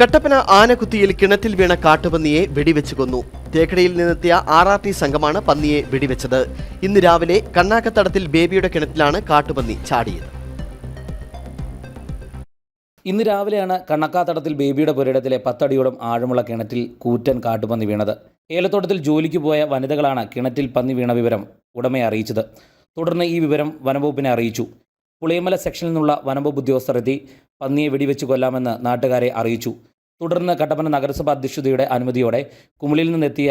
കട്ടപ്പന ആനക്കുത്തിയിൽ കിണറ്റിൽ വീണ കാട്ടുപന്നിയെ വെടിവെച്ച് കൊന്നു. തേക്കടയിൽ നിന്നെത്തിയ ആർ ആർ ടി സംഘമാണ് പന്നിയെ വെടിവെച്ചത്. ഇന്ന് രാവിലെ കണ്ണാക്കത്തടത്തിൽ ബേബിയുടെ കിണറ്റിലാണ് കാട്ടുപന്നി ചാടിയത്. ഇന്ന് രാവിലെയാണ് കണ്ണക്കാത്തടത്തിൽ ബേബിയുടെ പുരയിടത്തിലെ പത്തടിയോളം ആഴമുള്ള കിണറ്റിൽ കൂറ്റൻ കാട്ടുപന്നി വീണത്. ഏലത്തോട്ടത്തിൽ ജോലിക്ക് പോയ വനിതകളാണ് കിണറ്റിൽ പന്നി വീണ വിവരം ഉടമയെ അറിയിച്ചത്. തുടർന്ന് ഈ വിവരം വനംവകുപ്പിനെ അറിയിച്ചു. പുളിയമല സെക്ഷനിൽ നിന്നുള്ള വനംവകുപ്പ് ഉദ്യോഗസ്ഥർ എത്തി പന്നിയെ വെടിവെച്ച് കൊല്ലാമെന്ന് നാട്ടുകാരെ അറിയിച്ചു. തുടർന്ന് കട്ടപ്പന നഗരസഭ അധ്യക്ഷതയുടെ അനുമതിയോടെ കുമിളിയിൽ നിന്നെത്തിയ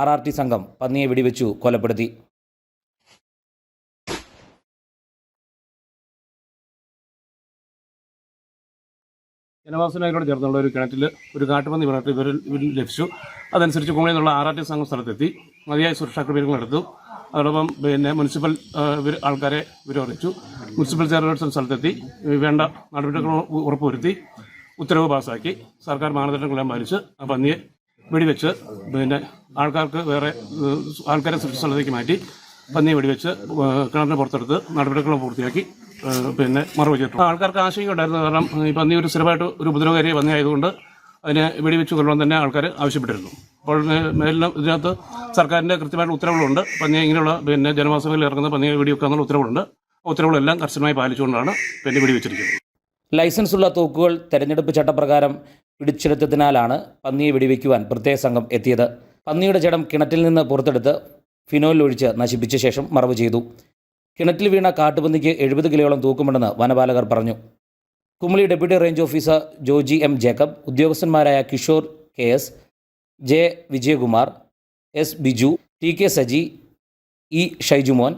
ആർ ആർ ടി സംഘം പന്നിയെ വെടിവെച്ചു കൊലപ്പെടുത്തി. ജനവാസനായിട്ട് ചേർന്നുള്ള ഒരു കിണറ്റിൽ ഒരു കാട്ടുപന്നി വീണിട്ട് ഇവർ ലഭിച്ചു. അതനുസരിച്ച് കുമിളിയിൽ നിന്നുള്ള ആർ ആർ ടി സംഘം സ്ഥലത്തെത്തി. മതിയായ സുരക്ഷാ ക്രമീകരണങ്ങൾ എടുത്തു. അതോടൊപ്പം പിന്നെ മുനിസിപ്പൽ ആൾക്കാരെ വിരോധിച്ചു. മുനിസിപ്പൽ ചെയർപേഴ്സൺ സ്ഥലത്തെത്തി. വേണ്ട നടപടികൾ ഉറപ്പുവരുത്തി. ഉത്തരവ് പാസ്സാക്കി. സർക്കാർ മാനദണ്ഡങ്ങളെല്ലാം പാലിച്ച് ആ പന്നിയെ വെടിവെച്ച് പിന്നെ ആൾക്കാർക്ക് വേറെ ആൾക്കാരെ സ്ഥലത്തേക്ക് മാറ്റി പന്നിയെ വെടിവെച്ച് കിണറിന് പുറത്തെടുത്ത് നടപടികൾ പൂർത്തിയാക്കി പിന്നെ മറവ് ചെയ്തിട്ടുണ്ട് ആൾക്കാർക്ക് ആശങ്കയുണ്ടായിരുന്നു കാരണം ഈ പന്നി ഒരു സ്ഥിരമായിട്ട് ഒരു ഉപദ്രവകാരിയെ പന്നി ആയതുകൊണ്ട് അതിനെ വെടിവെച്ച് കൊല്ലണം തന്നെ ആൾക്കാർ ആവശ്യപ്പെട്ടിരുന്നു. അപ്പോൾ മേലിനും ഇതിനകത്ത് സർക്കാരിന്റെ കൃത്യമായിട്ട് ഉത്തരവുകളുണ്ട്. പന്നിയെ ഇങ്ങനെയുള്ള പിന്നെ ജനവാസങ്ങളിൽ ഇറങ്ങുന്ന പന്നിയെ വെടിവെക്കുക എന്നുള്ള ഉത്തരവുകളുണ്ട് ഉത്തരവുകളെല്ലാം കർശനമായി പാലിച്ചുകൊണ്ടാണ് പിന്നെ വെടിവെച്ചിരിക്കുന്നത്. ലൈസൻസ് ഉള്ള തോക്കുകൾ തെരഞ്ഞെടുപ്പ് ചട്ടപ്രകാരം പിടിച്ചെടുത്തതിനാലാണ് പന്നിയെ വെടിവെക്കുവാൻ പ്രത്യേക സംഘം എത്തിയത്. പന്നിയുടെ ജഡം കിണറ്റിൽ നിന്ന് പുറത്തെടുത്ത് ഫിനോയിൽ ഒഴിച്ച് നശിപ്പിച്ച ശേഷം മറവ് ചെയ്തു. കിണറ്റിൽ വീണ കാട്ടുപന്നിക്ക് എഴുപത് കിലോയോളം തൂക്കമുണ്ടെന്ന് വനപാലകർ പറഞ്ഞു. Kumily deputy range officer Joji M Jacob ഉദ്യോഗസ്ഥന്മാരായ Kishore K S J Vijayakumar S Biju T K Saji E Shaijumon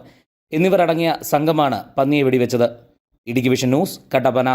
എന്നിവരടങ്ങിയ സംഘമാണ് പന്നിയെ വെടിവെച്ചത്. Idukki vision news Kattappana.